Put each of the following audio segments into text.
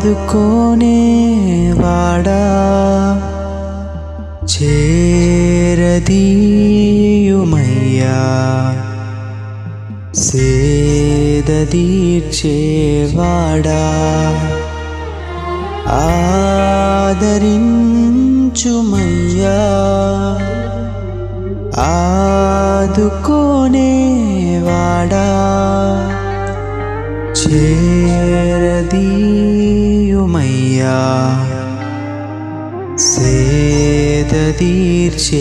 ఆదుకోనేవాడా చేరదీయుమయ్యా. సేదీర్చేవాడా ఆదరించుమయ్యా. ఆదుకోనేవాడా? చేరదీయుమయ్యా. సేద తీర్చేవాడా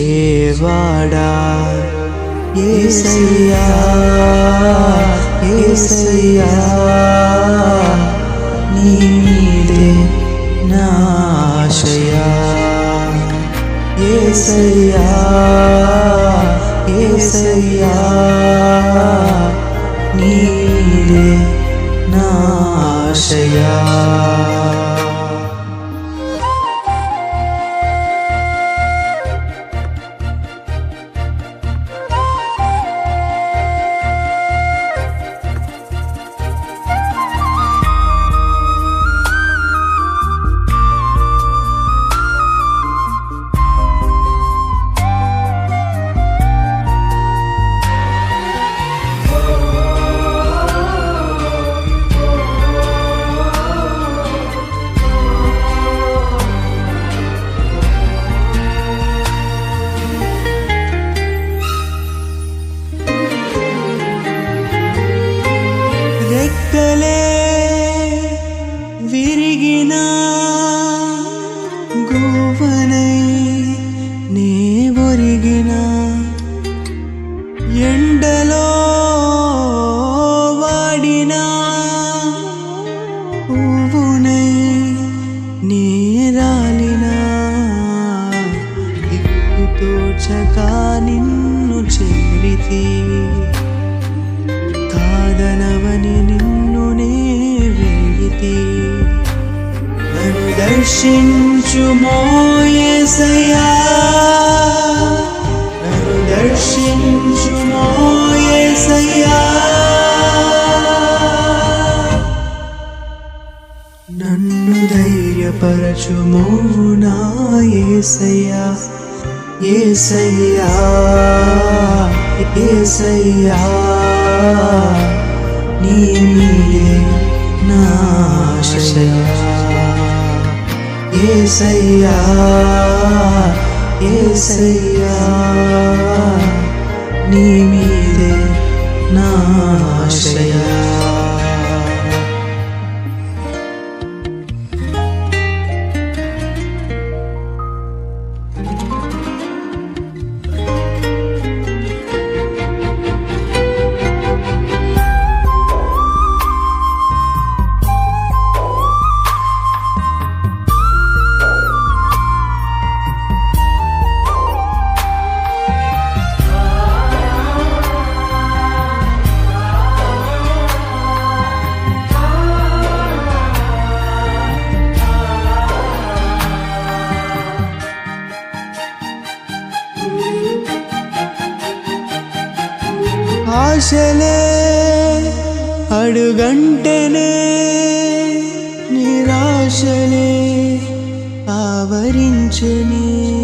ఏసయ్యా ఏసయ్యా. నాశయా నే రాలిన తోచగా నిన్ను చేరితి. కాదనవని నిన్ను నే వేడితి నన్ను దర్శించు మోయేసయా నన్ను దర్శించు మోయేసయా నన్ను ధైర్యపరచుమో నా ఏసయ్యా ఏసయ్యా ఏసయ్యా. నీ మీరే నాశయ్యా ఏసయ్యా ఏసయ్యా. నీ మీరే నాశ ఆశలే అడుగంటనే నిరాశలే ఆవరించని.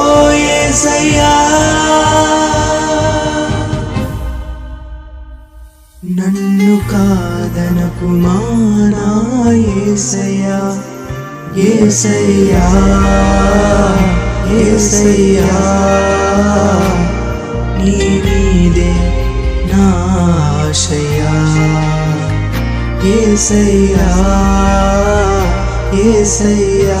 చేర్చుకోయేసయ్యా నన్ను కాదనకు మానాయేసయ్యా ఏసయ్యా ఏసయ్యా నీ మీదే నాశయ్యా ఏసయ్యా ఏసయ్యా.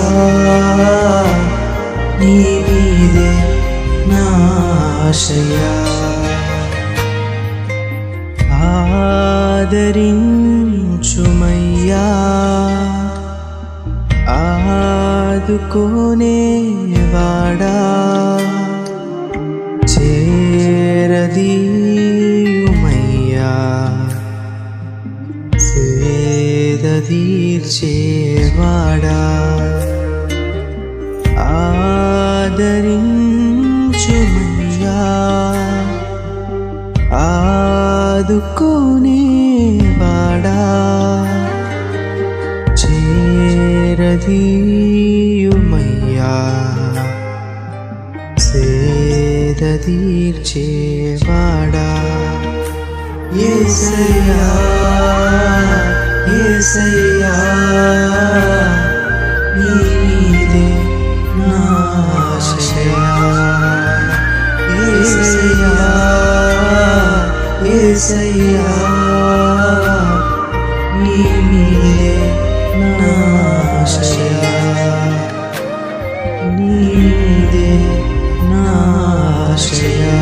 నీ మీదే నా ఆశయా. ఆదరించుమయ్యా. ఆదుకోనేవాడా చేరదీయుమయ్యా. సేద తీర్చేవాడా ఆదుకోనే వాడా? చేరదీయుమయ్యా. సేద తీర్చేవాడా ఏసయ్యా ఏసయ్యా నీ మీదే నా ఆశయా. ఏసయ్యా నీ మీదే నాశయా నీ మీదే నాశయా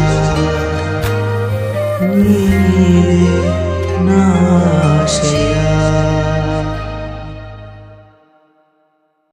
నీ మీదే నాశయా